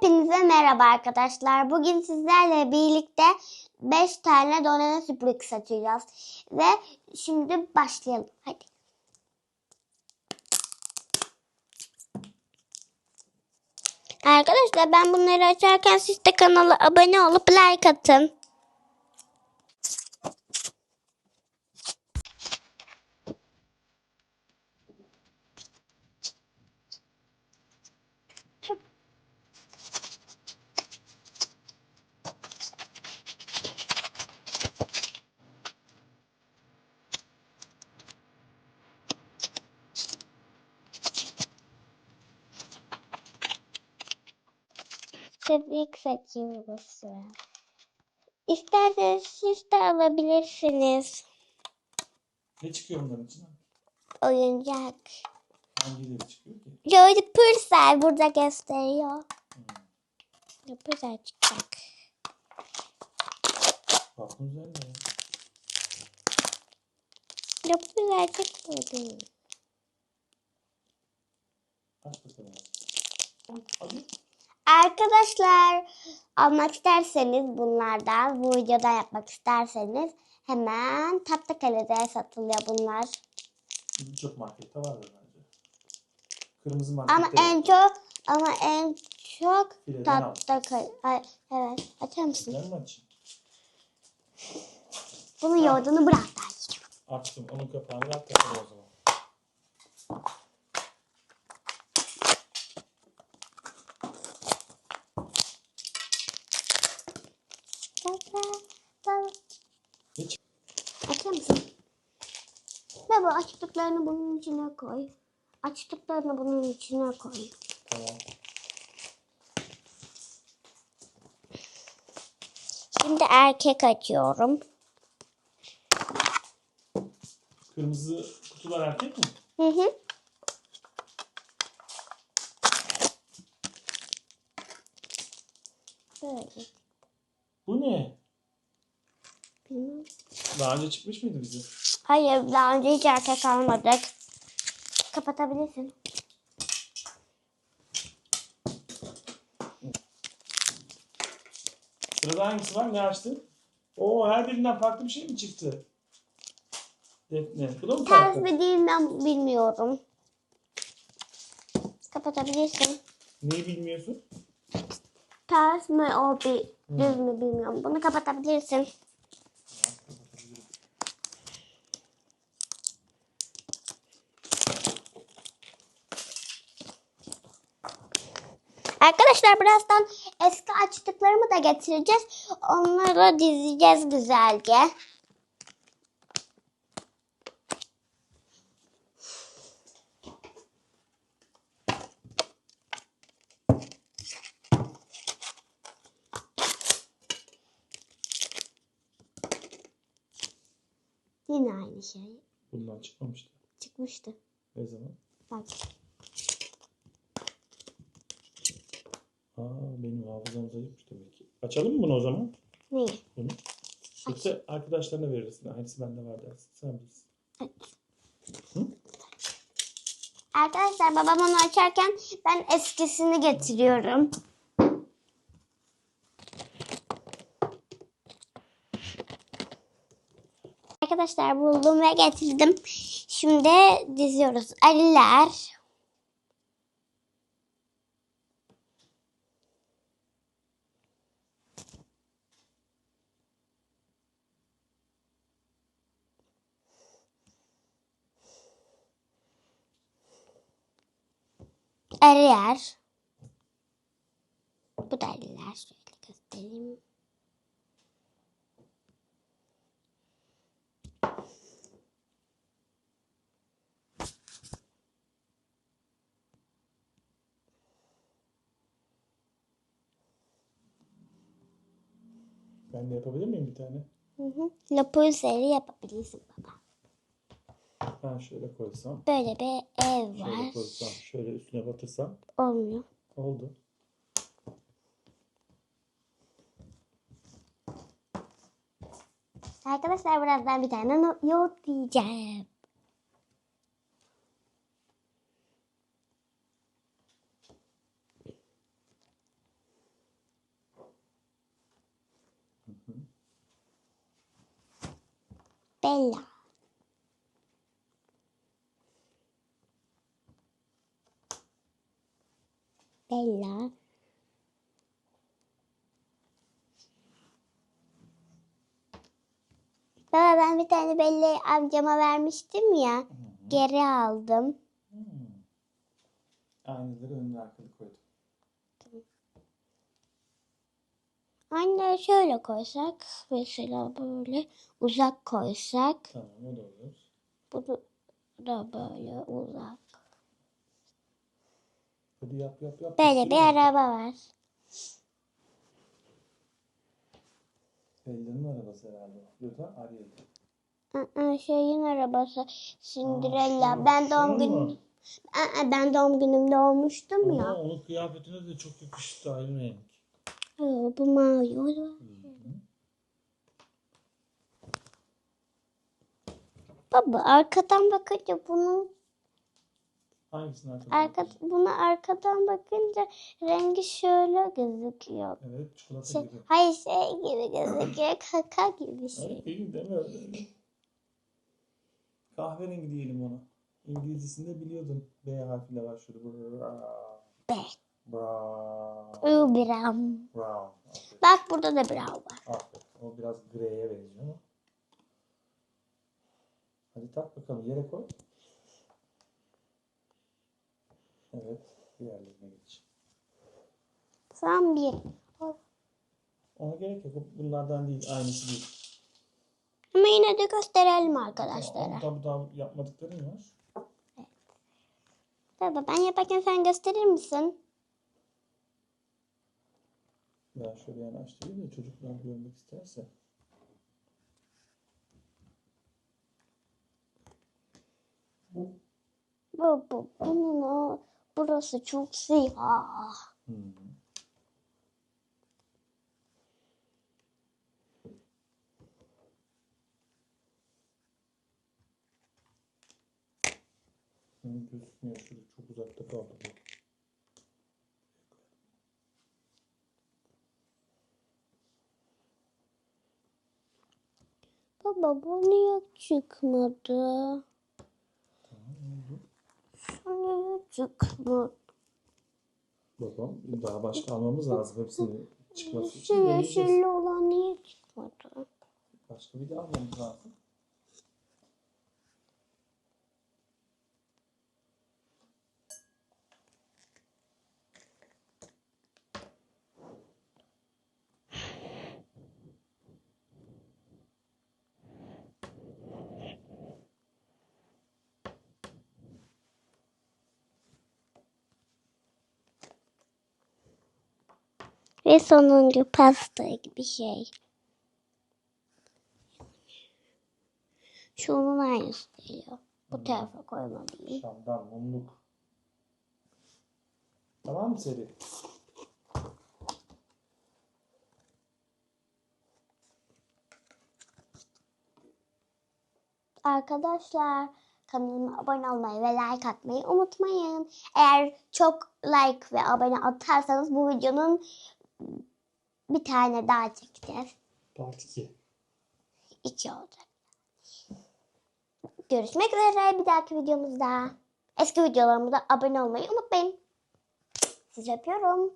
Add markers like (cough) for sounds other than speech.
Hepinize merhaba arkadaşlar. Bugün sizlerle birlikte 5 tane donene sürpriz açacağız. Ve şimdi başlayalım. Hadi. Arkadaşlar ben bunları açarken siz de kanala abone olup like atın. Sürpriz seçiyoruz. İsterseniz siz de alabilirsiniz. Ne çıkıyor bunların içinden? Oyuncak. Hangileri çıkıyor ki? Şöyle Pırsel burada gösteriyor. Pırsel çıkacak. Rapunzel mi? Pırsel çıkmadı. Aç bakalım. Hadi. Arkadaşlar almak isterseniz bunlardan bu videoda yapmak isterseniz hemen Tatlıkale'de satılıyor bunlar. Birçok markette var bence. Kırmızı markette. Ama en çok ama en çok Fileden al. Tatlıkale. Ay, evet açar mısın? Ben mi açayım? Bunu yoğurdunu bırak da. Açtım. Onun kapağını kapalı o zaman. Ne çık- Açar mısın? Bu açtıklarını bunun içine koy. Açtıklarını bunun içine koy. Tamam. Şimdi erkek açıyorum. Kırmızı kutular erkek mi? Hı hı. Böyle. Bu ne? Bilmem. Daha önce çıkmış mıydı bize? Hayır daha önce hiç erkek almadık. Kapatabilirsin. Sırada hangisi var? Ne açtın? Oo her birinden farklı bir şey mi çıktı? Defne. Bu da mı Ters farklı? mi değil mi bilmiyorum. Kapatabilirsin. Neyi bilmiyorsun? Ters mi o bir düz mü bilmiyorum. Bunu kapatabilirsin. Arkadaşlar birazdan eski açtıklarımı da getireceğiz. Onları dizeceğiz güzelce. Yine aynı şey Bundan çıkmamıştı. çıkmıştı. Ne zaman? Bak. Aa benim hafızam zayıfmış demek ki. Açalım mı bunu o zaman? Neyi? Bunu. Yoksa arkadaşlarına verirsin. Hangisi bende var dersin. Sen bilirsin. Arkadaşlar babam onu açarken ben eskisini getiriyorum. Arkadaşlar buldum ve getirdim. Şimdi diziyoruz. Aliler. Ariyer. Bu da Ariyer. Şöyle göstereyim. Ben de yapabilir miyim bir tane? Hı hı. Lapuzleri yapabilirsin baba. Ben şöyle koysam. Böyle bir ev var. Şöyle koysam. Şöyle üstüne batırsam. Olmuyor. Oldu. Arkadaşlar birazdan bir tane yoğurt yiyeceğim. Bella. Bella. Baba ben bir tane Bella'yı amcama vermiştim ya. Geri aldım. Hmm. Aynaları önüne arkalı koydum. Anne şöyle koysak. Mesela böyle uzak koysak. Tamam o da olur. Bunu da böyle uzak. Hadi yap yap yap. Böyle bir araba var. Bella'nın arabası herhalde. Yok da Ariel. Aa, şeyin arabası Cinderella. şu- ben doğum mu? günüm Aa, ben doğum günümde olmuştum ya. Ama onun kıyafetine de çok yakıştı aynı renk. Aa, bu mavi. o da- Baba arkadan bakınca bunun Hangisini arkadan? arka buna arkadan bakınca rengi şöyle gözüküyor. Evet çikolata Şey, gibi. hayır şey gibi gözüküyor. (clears throat) Kaka gibi şey. Öyle değil deme öyle. Kahverengi diyelim ona. İngilizcesinde biliyordun. B harfiyle başlıyordu. Bra- Be. Brown. Brown. Brown. Bak burada da brown var. Aferin. O biraz greye benziyor ama. Hadi tak bakalım yere koy. Evet. Diğerlerine geç. Son bir. Ona gerek yok. Bunlardan değil. Aynısı değil. Ama yine de gösterelim arkadaşlara. tabi daha yapmadıkların var. Baba ben yaparken sen gösterir misin? Ben şöyle yanaştırayım da çocuklar görmek isterse. Baba bunun o burası çok siyah. Hmm. Gözükmüyor şurada çok uzakta kaldı bu. Baba bu niye çıkmadı? Tamam oldu. Şu niye çıkmadı? Babam daha başka almamız lazım hepsini çıkması için Şu yeşilli olan niye çıkmadı? Başka bir de almamız lazım. Ve sonuncu pasta gibi şey. Şunun aynısı geliyor. Bu tarafa koymalıyım. Şamdan, mumluk. Tamam mı Seri? Arkadaşlar kanalıma abone olmayı ve like atmayı unutmayın. Eğer çok like ve abone atarsanız bu videonun bir tane daha çekeceğiz. Part 2. İki olacak. Görüşmek üzere bir dahaki videomuzda. Eski videolarımıza abone olmayı unutmayın. Sizi öpüyorum.